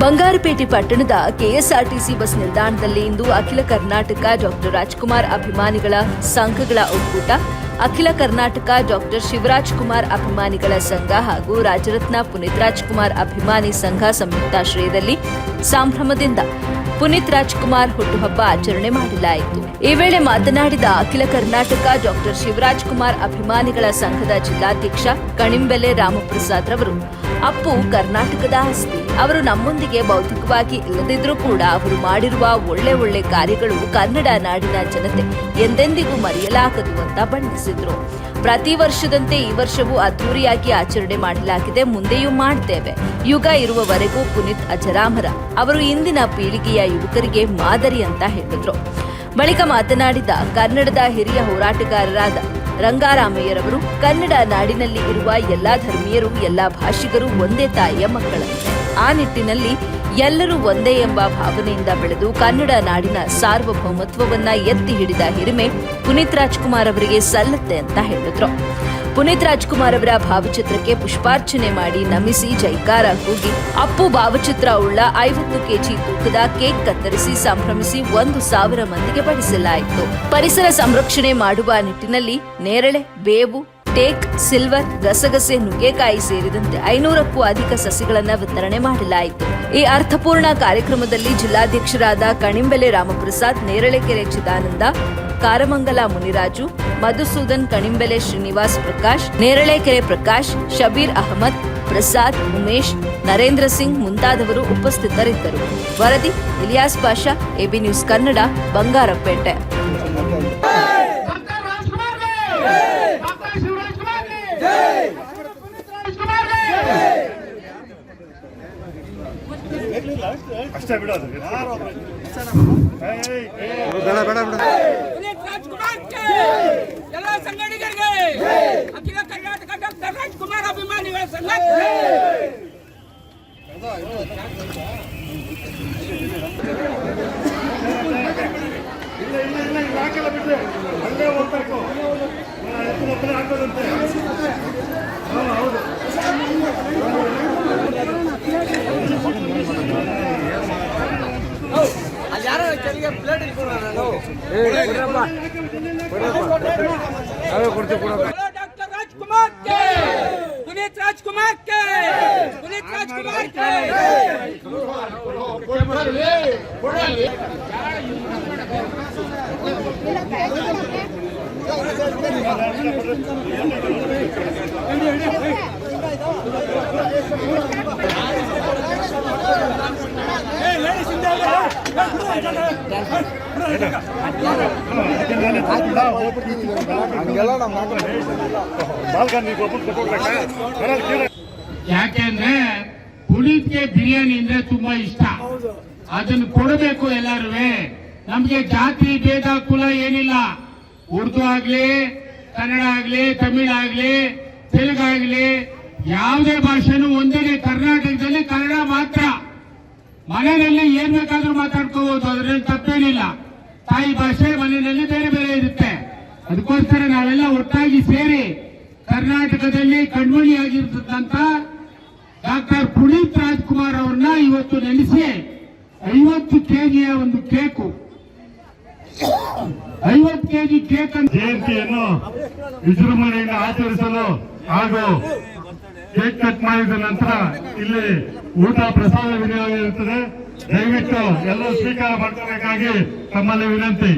ಬಂಗಾರಪೇಟೆ ಪಟ್ಟಣದ KSRTC bus ನಿಲ್ದಾಣದಲ್ಲಿ ಇಂದು ಅಖಿಲ ಕರ್ನಾಟಕ ಡಾಕ್ಟರ್ ರಾಜ್ಕುಮಾರ್ ಅಭಿಮಾನಿಗಳ ಸಂಘಗಳ ಒಕ್ಕೂಟ, ಅಖಿಲ ಕರ್ನಾಟಕ ಡಾಕ್ಟರ್ ಶಿವರಾಜ್ ಕುಮಾರ್ ಅಭಿಮಾನಿಗಳ ಸಂಘ ಹಾಗೂ ರಾಜರತ್ನ ಪುನೀತ್ ರಾಜ್ಕುಮಾರ್ ಅಭಿಮಾನಿ ಸಂಘ ಸಂಯುಕ್ತಾಶ್ರಯದಲ್ಲಿ ಸಂಭ್ರಮದಿಂದ ಪುನೀತ್ ರಾಜ್ಕುಮಾರ್ ಹುಟ್ಟುಹಬ್ಬ ಆಚರಣೆ ಮಾಡಲಾಯಿತು. ಈ ವೇಳೆ ಮಾತನಾಡಿದ ಅಖಿಲ ಕರ್ನಾಟಕ ಡಾಕ್ಟರ್ ಶಿವರಾಜ್ ಕುಮಾರ್ ಅಭಿಮಾನಿಗಳ ಸಂಘದ ಜಿಲ್ಲಾಧ್ಯಕ್ಷ ಕಣಿಂಬೆಲೆ ರಾಮಪ್ರಸಾದ್ ರವರು, ಅಪ್ಪು ಕರ್ನಾಟಕದ ಆಸ್ತಿ. ಅವರು ನಮ್ಮೊಂದಿಗೆ ಭೌತಿಕವಾಗಿ ಇಲ್ಲದಿದ್ರೂ ಕೂಡ ಅವರು ಮಾಡಿರುವ ಒಳ್ಳೆ ಒಳ್ಳೆ ಕಾರ್ಯಗಳು ಕನ್ನಡ ನಾಡಿನ ಜನತೆ ಎಂದೆಂದಿಗೂ ಮರೆಯಲಾಗದು ಅಂತ ಬಣ್ಣಿಸಿದ್ರು. ಪ್ರತಿ ವರ್ಷದಂತೆ ಈ ವರ್ಷವೂ ಅದ್ದೂರಿಯಾಗಿ ಆಚರಣೆ ಮಾಡಲಾಗಿದೆ, ಮುಂದೆಯೂ ಮಾಡ್ತೇವೆ. ಯುಗ ಇರುವವರೆಗೂ ಪುನೀತ್ ಅಜರಾಮರ ಅವರು ಇಂದಿನ ಪೀಳಿಗೆಯ ಯುವಕರಿಗೆ ಮಾದರಿ ಅಂತ ಹೇಳಿದ್ರು. ಬಳಿಕ ಮಾತನಾಡಿದ ಕನ್ನಡದ ಹಿರಿಯ ಹೋರಾಟಗಾರರಾದ ರಂಗಾರಾಮಯ್ಯರವರು ಕನ್ನಡ ನಾಡಿನಲ್ಲಿ ಇರುವ ಎಲ್ಲಾ ಧರ್ಮೀಯರು, ಎಲ್ಲಾ ಭಾಷಿಗರು ಒಂದೇ ತಾಯಿಯ ಮಕ್ಕಳ. ಆ ನಿಟ್ಟಿನಲ್ಲಿ ಎಲ್ಲರೂ ಒಂದೇ ಎಂಬ ಭಾವನೆಯಿಂದ ಬೆಳೆದು ಕನ್ನಡ ನಾಡಿನ ಸಾರ್ವಭೌಮತ್ವವನ್ನ ಎತ್ತಿ ಹಿಡಿದ ಹಿರಿಮೆ ಪುನೀತ್ ರಾಜ್ಕುಮಾರ್ ಅವರಿಗೆ ಸಲ್ಲತ್ತೆ ಅಂತ ಹೇಳಿದ್ರು. ಪುನೀತ್ ರಾಜ್ಕುಮಾರ್ ಅವರ ಭಾವಚಿತ್ರಕ್ಕೆ ಪುಷ್ಪಾರ್ಚನೆ ಮಾಡಿ ನಮಿಸಿ ಜೈಕಾರ ಕೂಗಿ ಅಪ್ಪು ಭಾವಚಿತ್ರ ಉಳ್ಳ ಐವತ್ತು ಕೆಜಿ ತೂಕದ ಕೇಕ್ ಕತ್ತರಿಸಿ ಸಂಭ್ರಮಿಸಿ ಒಂದು ಸಾವಿರ ಮಂದಿಗೆ ಬಡಿಸಲಾಯಿತು. ಪರಿಸರ ಸಂರಕ್ಷಣೆ ಮಾಡುವ ನಿಟ್ಟಿನಲ್ಲಿ ನೇರಳೆ, ಬೇವು, ಟೇಕ್, ಸಿಲ್ವರ್, ಗಸಗಸೆ, ನುಗ್ಗೆಕಾಯಿ ಸೇರಿದಂತೆ ಐನೂರಕ್ಕೂ ಅಧಿಕ ಸಸಿಗಳನ್ನು ವಿತರಣೆ ಮಾಡಲಾಯಿತು. ಈ ಅರ್ಥಪೂರ್ಣ ಕಾರ್ಯಕ್ರಮದಲ್ಲಿ ಜಿಲ್ಲಾಧ್ಯಕ್ಷರಾದ ಕಣಿಂಬೆಲೆ ರಾಮಪ್ರಸಾದ್, ನೇರಳೆಕೆರೆ ಚಿದಾನಂದ, ಕಾರಮಂಗಲ ಮುನಿರಾಜು, ಮಧುಸೂದನ್ ಕಣಿಂಬೆಲೆ ಶ್ರೀನಿವಾಸ್ ಪ್ರಕಾಶ್, ನೇರಳೆಕೆರೆ ಪ್ರಕಾಶ್, ಶಬೀರ್ ಅಹಮದ್, ಪ್ರಸಾದ್, ಉಮೇಶ್, ನರೇಂದ್ರ ಸಿಂಗ್ ಮುಂತಾದವರು ಉಪಸ್ಥಿತರಿದ್ದರು. ವರದಿ, ಇಲಿಯಾಸ್ ಪಾಷಾ, ಎಬಿ ನ್ಯೂಸ್ ಕನ್ನಡ, ಬಂಗಾರಪೇಟೆ. ಅಷ್ಟೇ ಬಿಡೋದು ಪುನೀತ್ ರಾಜ್ಕುಮಾರ್ ಎಲ್ಲ ಸಂಘಟಕರಿಗೆ ಅಖಿಲ ಕರ್ನಾಟಕ ಡಾಕ್ಟರ್ ರಾಜ್ಕುಮಾರ್ ಅಭಿಮಾನಿಗಳ ಸಂಘ ಇಲ್ಲ ಇಲ್ಲ ಇಲ್ಲ ಇಲ್ಲ ಹಾಕಲ್ಲ ಹೌದು ಡಾಕ್ಟರ್ ರಾಜ್ಕುಮಾರ್ ಕೆ ಪುನೀತ್ ರಾಜ್ಕುಮಾರ್ ಕೆ ಪುನೀತ್ ರಾಜ್ಕುಮಾರ್ ಕೆ ಯಾಕೆಂದ್ರೆ ಪುನೀತ್ಗೆ ಬಿರಿಯಾನಿ ಅಂದ್ರೆ ತುಂಬಾ ಇಷ್ಟ. ಅದನ್ನು ಕೊಡಬೇಕು ಎಲ್ಲಾರು ನಮ್ಗೆ ಜಾತಿ ಭೇದ ಕುಲ ಏನಿಲ್ಲ. ಉರ್ದು ಆಗ್ಲಿ, ಕನ್ನಡ ಆಗ್ಲಿ, ತಮಿಳ್ ಆಗ್ಲಿ ತೆಲುಗಾಗ್ಲಿ ಯಾವುದೇ ಭಾಷೆನೂ ಒಂದೇ ಕರ್ನಾಟಕದಲ್ಲಿ ಮನೆಯಲ್ಲಿ ಏನ್ ಬೇಕಾದ್ರೂ ಮಾತಾಡ್ಕೋಬಹುದು ಅದ್ರಲ್ಲಿ ತಪ್ಪೇನಿಲ್ಲ. ತಾಯಿ ಭಾಷೆ ಮನೆಯಲ್ಲಿ ಬೇರೆ ಬೇರೆ ಇರುತ್ತೆ. ಅದಕ್ಕೋಸ್ಕರ ನಾವೆಲ್ಲ ಒಟ್ಟಾಗಿ ಸೇರಿ ಕರ್ನಾಟಕದಲ್ಲಿ ಕಣ್ಮಣಿಯಾಗಿರ್ತಕ್ಕಂಥ ಡಾಕ್ಟರ್ ಪುನೀತ್ ರಾಜ್ಕುಮಾರ್ ಅವ್ರನ್ನ ಇವತ್ತು ನೆನೆಸಿ ಐವತ್ತು ಕೆಜಿಯ ಒಂದು ಕೇಕು. ಐವತ್ತು ಕೆಜಿ ಕೇಕ್ ಜಯಂತಿಯನ್ನು ವಿಜೃಂಭಣೆಯಿಂದ ಆಚರಿಸಲು ಹಾಗೂ ಕೇಕ್ ಕಟ್ ಮಾಡಿದ ನಂತರ ಇಲ್ಲಿ ಊಟ ಪ್ರಸಾದ ವಿನಿಯೋಗ ಇರುತ್ತದೆ ದಯವಿಟ್ಟು ಎಲ್ಲರೂ ಸ್ವೀಕಾರ ಮಾಡ್ಕೋಬೇಕಾಗಿ ತಮ್ಮಲ್ಲಿ ವಿನಂತಿ.